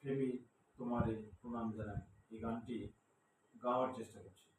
প্রেমী তোমারে প্রণাম জানাই। এই গানটি গাওয়ার চেষ্টা করছি।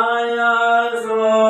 Jaya Lord.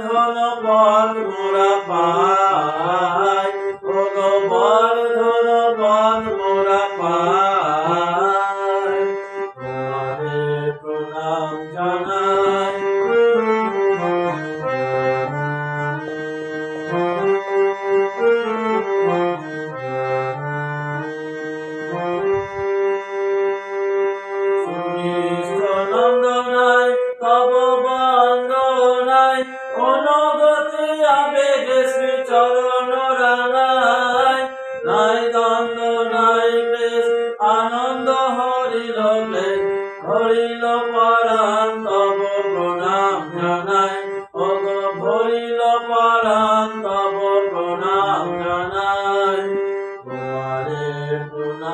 ধন পদ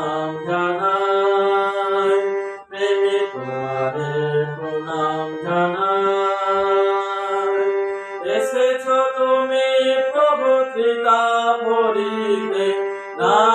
প্রণাম জানাই প্রেমে তোমারে প্রণাম জানাই। এসেছ তুমি প্রভু ত্রিতা না